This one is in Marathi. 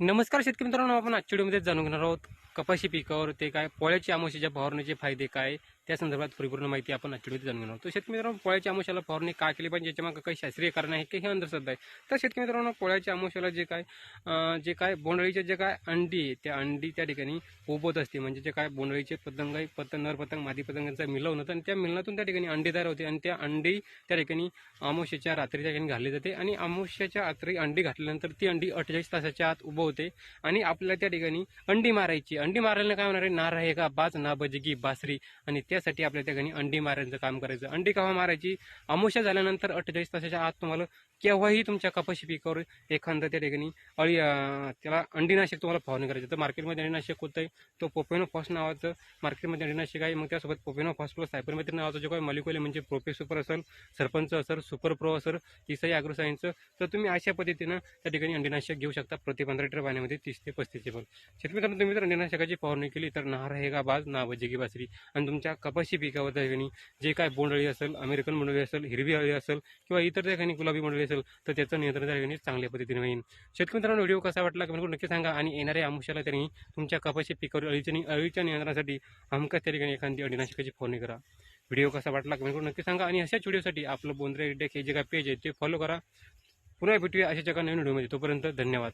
नमस्कार शेतकरी मित्रांनो आपण आजच्या व्हिडिओमध्ये जाणून घेणार आहोत कपाशी पिकावर ते काय पोळ्याची आमोशीच्या फवारणीचे फायदे काय त्या संदर्भात परिपूर्ण माहिती आपण आजच्या जाणून घेणार तर शेतकरी मित्रांनो पोळ्याच्या आमोशाला फवारणी का केली पाहिजे? याच्यामागे काही शास्त्रीय कारण आहे की हे अंधश्रद्धा आहे. तर शेतकरी मित्रांनो पोळ्याच्या आमोशाला जे काय जे काय बोंडळीचे जे काय अंडी आहे त्या अंडी त्या ठिकाणी उबवत असते. म्हणजे जे काय बोंडळीचे पतंग पतंग नर पतंग मादी पतंगांचा मिलवण होतं आणि त्या मिलनातून त्या ठिकाणी अंडी तयार होते आणि त्या अंडी त्या ठिकाणी अमावस्येच्या रात्री त्या ठिकाणी घातली जाते आणि अमावस्येच्या रात्री अंडी घातल्यानंतर ती अंडी अठ्ठेचाळीस तासाच्या आत उभं होते आणि आपल्याला त्या ठिकाणी अंडी मारायची. अंडी मारायला काय होणार आहे? नार आहे का? बाज ना बजगी बासरी आणि त्या त्यासाठी आपल्या त्या ठिकाणी अंडी मारायचं काम करायचं. अंडी केव्हा मारायची? अमोशा झाल्यानंतर अठ्ठेचाळीस तासाच्या आत तुम्हाला केव्हाही तुमच्या कपाशी पिकावर एखादं त्या ठिकाणी अळी त्याला अंडीनाशक तुम्हाला फवारणी करायचं. तर मार्केटमध्ये अंडीनाशक होतं आहे तो पोपेनो फॉस नावाचं मार्केटमध्ये अंडीनाशक आहे. मग त्यासोबत पोपेनो फॉस प्लस सायपरमेथ्रिन नावाचं जो काही मलिक्युल म्हणजे प्रोपे सुपर असेल सरपंच असेल सुपर प्रो असेल इसाई अॅग्रो तर तुम्ही अशा पद्धतीनं त्या ठिकाणी अंडीनाशक घेऊ शकता. प्रति पंधरा लिटर पाण्यामध्ये तीस ते पस्तीस एम शेतमित्रांनो तुम्ही जर अंडीनाशकाची फवारणी केली तर नार आहे का बाज? ना बजेगी बासरी. आणि तुमच्या कपाशी पिकावर त्या ठिकाणी जे काय बोंडळी असेल अमेरिकन बोंडळी असेल हिरवी अळी असेल किंवा इतर त्या ठिकाणी गुलाबी बोंडळी असेल तर त्याचं नियंत्रण त्या ठिकाणी चांगल्या पद्धतीने होईल. शेतकरी मित्रांनो व्हिडिओ कसा वाटला कमेंट करून नक्की सांगा आणि येणाऱ्या आमुष्याला त्यांनी तुमच्या कपाशी पिकावर अळीच्या अळीच्या नियंत्रणासाठी हमखास त्या ठिकाणी एखादी अडीनाशकाची फवारणी करा. व्हिडिओ कसा वाटला कमेंट करून नक्की सांगा आणि अशाच व्हिडिओसाठी आपलं बोंद्रे डेक हे जे काय पेज आहे ते फॉलो करा. पुन्हा भेटूया अशा जगा नवीन व्हिडिओमध्ये. तोपर्यंत धन्यवाद.